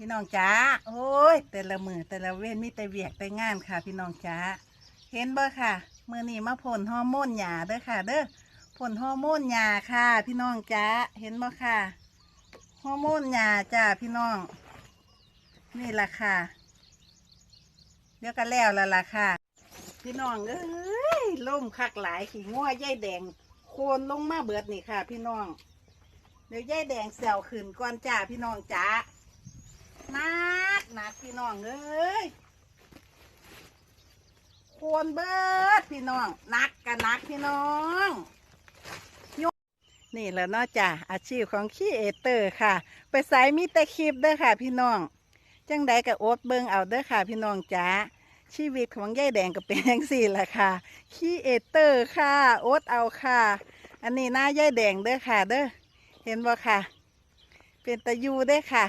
พี่น้องจ๋าโอ้ย แต่ละมือแต่ละเว้นมีแต่เวียกแต่งานค่ะ พี่น้องจ๋าเห็นบ่ค่ะมือนี้มาพ่นฮอร์โมนหยาเด้อค่ะ เด้อพ่นฮอร์โมนหยาค่ะ พี่น้องจ๋าเห็นบ่ค่ะฮอร์โมนหยาจ้าพี่น้อง นี่ละค่ะเดี๋ยวก็แล้วแล้วล่ะค่ะ พี่น้องเอ้ยล่มคักหลายขี่ง้อยายแดง โคนลงมาเบิดนี่ค่ะ พี่น้องเดี๋ยวยายแดงเสียวขึ้นก่อนจ้าพี่น้องจ้า กหนักพี่น้องเอ้ยโคนเบิดพี่น้องนักกันนักพี่น้องยกนี่และเนาะจ้าอาชีพของขี้เอเตอร์ค่ะ ไปใส่มีแต่คลิปเด้อค่ะ พี่น้อง จังใดก็อดเบิงเอาเด้อค่ะ พี่น้องจ้าชีวิตของยายแดงก็เป็นอย่างสี่แหละค่ะขี้เอเตอร์ค่ะ โอดเอาค่ะ อันนี้หน้ายายแดงเด้อค่ะ เด้อเห็นบ่ค่ะ เป็นตะยูเด้อค่ะ